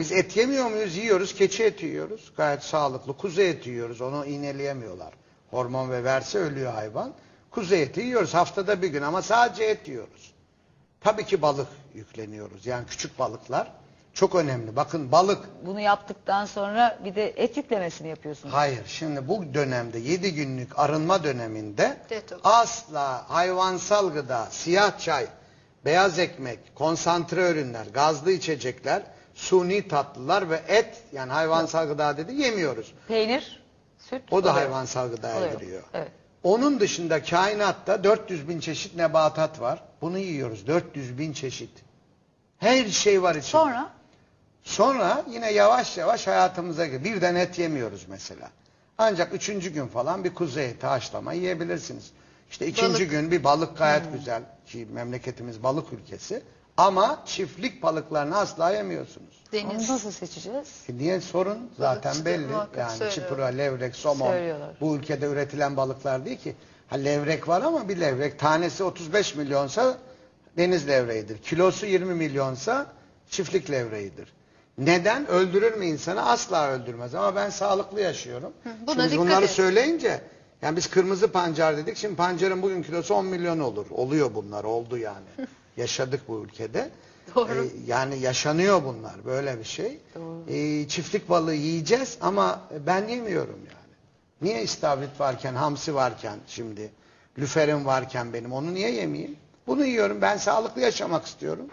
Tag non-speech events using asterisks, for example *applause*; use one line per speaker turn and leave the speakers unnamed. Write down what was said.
Biz et yemiyor muyuz? Yiyoruz. Keçi eti yiyoruz. Gayet sağlıklı. Kuzu eti yiyoruz. Onu iğneleyemiyorlar. Hormon ve verse ölüyor hayvan. Kuzu eti yiyoruz haftada bir gün ama sadece et yiyoruz. Tabii ki balık yükleniyoruz. Yani küçük balıklar çok önemli. Bakın balık
Bunu yaptıktan sonra bir de et yüklemesini yapıyorsunuz.
Hayır. Şimdi bu dönemde 7 günlük arınma döneminde
Detoks.
asla hayvansal gıda, siyah çay, beyaz ekmek, konsantre ürünler, gazlı içecekler, suni tatlılar ve et yani hayvansal gıda dedi yemiyoruz.
Peynir, süt.
O da
oluyor.
hayvansal gıdaya
Oluyor.
giriyor.
Evet.
Onun dışında kainatta 400 bin çeşit nebatat var. Bunu yiyoruz. 400 bin çeşit. Her şey var içinde.
Sonra
Sonra yine yavaş yavaş hayatımıza gir. Birden et yemiyoruz mesela. Ancak üçüncü gün falan bir kuzu eti haşlama yiyebilirsiniz. İşte ikinci
Balık.
gün bir balık gayet
Hmm.
güzel. Ki memleketimiz balık ülkesi. Ama çiftlik balıklarını asla yemiyorsunuz.
onu
Deniz.
nasıl seçeceğiz?
E niye sorun? Zaten belli.
muhakkak
Yani çipura, levrek, somon
Söylüyorlar.
bu ülkede üretilen balıklar değil ki. Ha levrek var ama bir levrek tanesi 35 milyonsa deniz levreğidir. Kilosu 20 milyonsa çiftlik levreğidir. Neden? Öldürür mü insanı? Asla öldürmez. Ama ben sağlıklı yaşıyorum.
buna
Şimdi
dikkat
bunları
et.
söyleyince yani biz kırmızı pancar dedik. Şimdi pancarın bugün kilosu 10 milyon olur. Oluyor bunlar. Oldu yani. *laughs* Yaşadık bu ülkede.
Doğru.
Ee, yani yaşanıyor bunlar. Böyle bir şey. Ee, çiftlik balığı yiyeceğiz ama ben yemiyorum yani. Niye istavrit varken, hamsi varken şimdi, lüferin varken benim onu niye yemeyeyim? Bunu yiyorum. Ben sağlıklı yaşamak istiyorum.